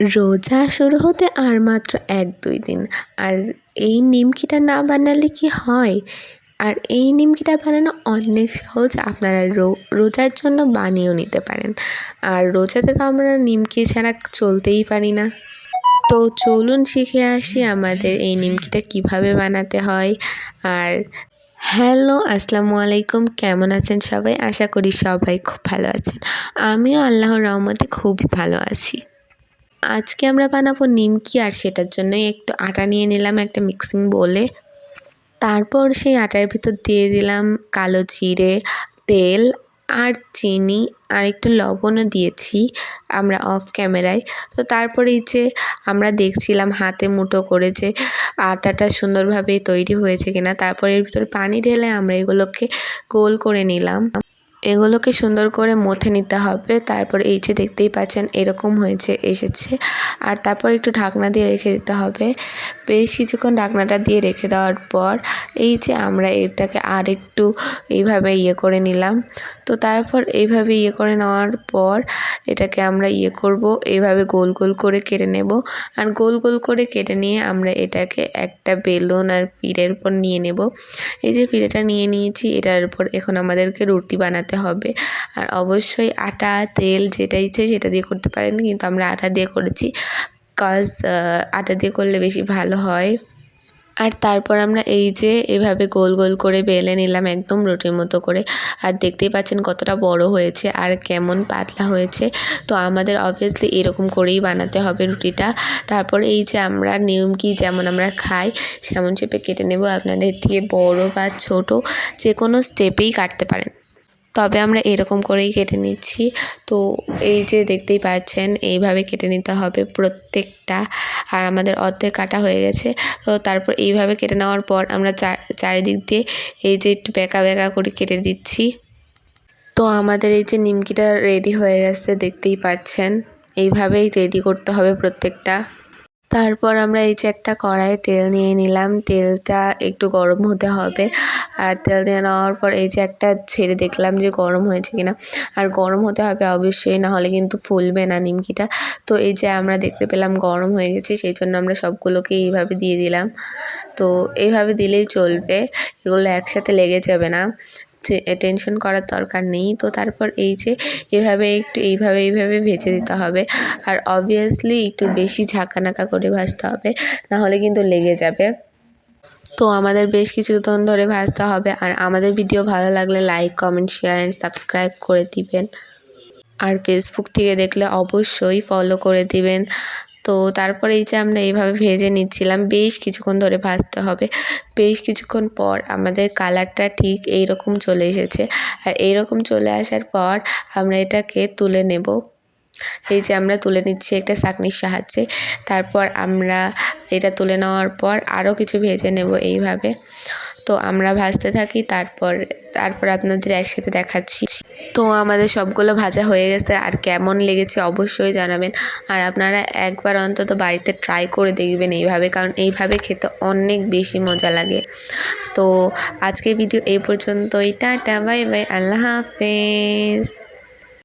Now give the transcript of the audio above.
রোজা শুরু হতে আর মাত্র এক, দুই দিন। আর এই নিমকিটা না বানালে কি হয়? আর এই নিমকিটা বানানো অনেক সহজ, আপনারা রোজার জন্য বানিয়েও নিতে পারেন। আর রোজাতে তো আমরা নিমকি ছাড়া চলতেই পারি না। তো চলুন শিখে আসি আমাদের এই নিমকিটা কীভাবে বানাতে হয়। আর হ্যালো, আসসালামু আলাইকুম, কেমন আছেন সবাই? আশা করি সবাই খুব ভালো আছেন। আমিও আল্লাহর রহমতে খুবই ভালো আছি। আজকে আমরা বানাবো নিমকি আর সেটার জন্যই একটু আটা নিয়ে নিলাম একটা মিক্সিং বোলে। তারপর সেই আটার ভিতর দিয়ে দিলাম কালো জিরে, তেল আর চিনি আর একটু লবণও দিয়েছি আমরা অফ ক্যামেরায়। তো তারপরে এই যে আমরা দেখছিলাম হাতে মুঠো করে যে আটাটা সুন্দরভাবে তৈরি হয়েছে কিনা, তারপর এর ভিতরে পানি ঢেলে আমরা এগুলোকে গোল করে নিলাম। এগুলোকে সুন্দর করে মথে নিতে হবে। তারপর এই যে দেখতেই পাচ্ছেন, এরকম হয়েছে, এসেছে। আর তারপর একটু ঢাকনা দিয়ে রেখে দিতে হবে। বেশ কিছুক্ষণ ঢাকনাটা দিয়ে রেখে দেওয়ার পর এই যে আমরা এটাকে আর একটু এইভাবে ইয়ে করে নিলাম। তো তারপর এইভাবে ইয়ে করে নেওয়ার পর এটাকে আমরা ইয়ে করব, এইভাবে গোল গোল করে কেটে নেব। আর গোল গোল করে কেটে নিয়ে আমরা এটাকে একটা বেলুন আর পিড়ের উপর নিয়ে নেব। এই যে পিড়েটা নিয়ে নিয়েছি, এটার উপর এখন আমাদেরকে রুটি বানাতে হবে। আর অবশ্যই আটা, তেল যেটা ইচ্ছে সেটা দিয়ে করতে পারেন। কিন্তু আমরা আটা দিয়ে করেছি। কজ আটা দিয়ে করলে বেশি ভালো হয়। আর তারপর আমরা এই যে এভাবে গোল গোল করে বেলে নিলাম একদম রুটির মতো করে। আর দেখতেই পাচ্ছেন কতটা বড় হয়েছে আর কেমন পাতলা হয়েছে। তো আমাদের অবভিয়াসলি এরকম করেই বানাতে হবে রুটিটা। তারপর এই যে আমরা নিমকি যেমন আমরা খাই, সেমন শেপে কেটে নেব। আপনাদের দিয়ে বড় বা ছোট যে কোনো স্টেপেই কাটতে পারেন। তবে আমরা এরকম করেই কেটে নিচ্ছি। তো এই যে দেখতেই পাচ্ছেন এইভাবে কেটে নিতে হবে প্রত্যেকটা। আর আমাদের অর্ধেক কাটা হয়ে গেছে। তো তারপর এইভাবে কেটে নেওয়ার পর আমরা চারিদিক দিয়ে এই যে একটু বেঁকা বেঁকা করে কেটে দিচ্ছি। তো আমাদের এই যে নিমকিটা রেডি হয়ে গেছে, দেখতেই পাচ্ছেন এইভাবেই রেডি করতে হবে প্রত্যেকটা। তারপর আমরা এই যে একটা কড়াইয়ে তেল নিয়ে নিলাম। তেলটা একটু গরম হতে হবে। আর তেল দিয়ে নেওয়ার পর এই যে একটা ছেড়ে দেখলাম যে গরম হয়েছে কিনা। আর গরম হতে হবে অবশ্যই না হলে কিন্তু ফুলবে না নিমকিটা। তো এই যে আমরা দেখতে পেলাম গরম হয়ে গেছে, সেই জন্য আমরা সবগুলোকে এইভাবে দিয়ে দিলাম। তো এইভাবে দিলেই চলবে। এগুলো একসাথে লেগে যাবে না। টেনশন করার দরকার নেই। তো তারপর এই যে এভাবে একটু এইভাবে এইভাবে ভেজে দিতে হবে। আর অবভিয়াসলি একটু বেশি ঝাঁকানাকা করে ভাজতে হবে, নাহলে কিন্তু লেগে যাবে। তো আমাদের বেশ কিছুক্ষণ ধরে ভাজতে হবে। আর আমাদের ভিডিও ভালো লাগলে like comment share and subscribe করে দিবেন। আর ফেসবুক থেকে দেখলে অবশ্যই ফলো করে দিবেন। তো তারপরে এই যে আমরা এইভাবে ভেজে নিচ্ছিলাম, বেশ কিছুক্ষণ ধরে ভাজতে হবে। বেশ কিছুক্ষণ পর আমাদের কালারটা ঠিক এই রকম চলে এসেছে। আর এই রকম চলে আসার পর আমরা এটাকে তুলে নেব। এই যে আমরা তুলে নিচ্ছি একটা চাকনির সাহায্যে। তারপর আমরা এটা তুলে নেওয়ার পর আরও কিছু ভেজে নেব এইভাবে। তো আমরা ভাজতে থাকি, তারপর তারপর আপনাদের একসাথে দেখাচ্ছি। তো আমাদের সবগুলো ভাজা হয়ে গেছে, আর কেমন লেগেছে অবশ্যই জানাবেন। আর আপনারা একবার অন্তত বাড়িতে ট্রাই করে দেখবেন এইভাবে, কারণ এইভাবে খেতে অনেক বেশি মজা লাগে। তো আজকের ভিডিও এই পর্যন্তই, টাটা, বাই বাই, আল্লাহ হাফেজ।